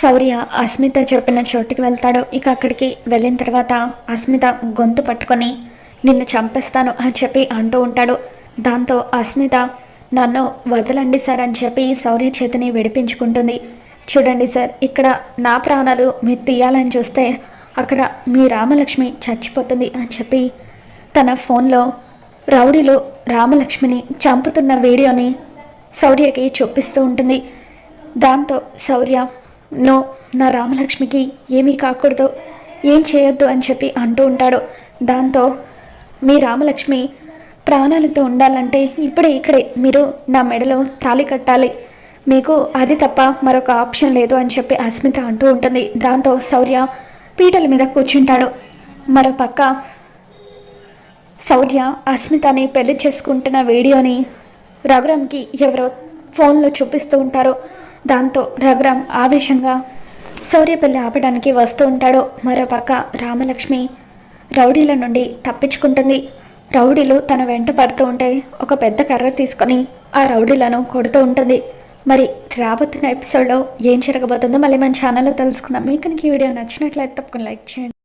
శౌర్య అస్మిత చెప్పిన చోటుకి వెళ్తాడు. ఇక అక్కడికి వెళ్ళిన తర్వాత అస్మిత గొంతు పట్టుకొని నిన్ను చంపేస్తాను అని చెప్పి అంటూ ఉంటాడు. దాంతో అస్మిత నన్ను వదలండి సార్ అని చెప్పి శౌర్య చేతిని విడిపించుకుంటుంది. చూడండి సార్ ఇక్కడ నా ప్రాణాలు మీరు తీయాలని చూస్తే అక్కడ మీ రామలక్ష్మి చచ్చిపోతుంది అని చెప్పి తన ఫోన్లో రౌడీలు రామలక్ష్మిని చంపుతున్న వీడియోని శౌర్యకి చూపిస్తూ ఉంటుంది. దాంతో శౌర్య నో నా రామలక్ష్మికి ఏమీ కాకూడదు. ఏం చేయొద్దు అని చెప్పి అంటూ ఉంటాడు. దాంతో మీ రామలక్ష్మి ప్రాణాలతో ఉండాలంటే ఇప్పుడే ఇక్కడే మీరు నా మెడలో తాళి కట్టాలి. మీకు అది తప్ప మరొక ఆప్షన్ లేదు అని చెప్పి అస్మిత అంటూ ఉంటుంది. దాంతో శౌర్య పీటల మీద కూర్చుంటాడు. మరో పక్క శౌర్య అస్మితని పెళ్ళి చేసుకుంటున్న వీడియోని రఘురామ్కి ఎవరో ఫోన్లో చూపిస్తూ ఉంటారు. దాంతో రఘురామ్ ఆవేశంగా శౌర్య పెళ్ళి ఆపడానికి వస్తూ ఉంటాడు మరోపక్క రామలక్ష్మి రౌడీల నుండి తప్పించుకుంటుంది. రౌడీలు తన వెంట పడుతూ ఉంటే ఒక పెద్ద కర్ర తీసుకొని ఆ రౌడీలను కొడుతూ ఉంటుంది. మరి రాబోతున్న ఎపిసోడ్లో ఏం జరగబోతుందో మళ్ళీ మన ఛానల్లో తెలుసుకుందాం. మీకు కనుక ఈ వీడియో నచ్చినట్లయితే తప్పకుండా లైక్ చేయండి.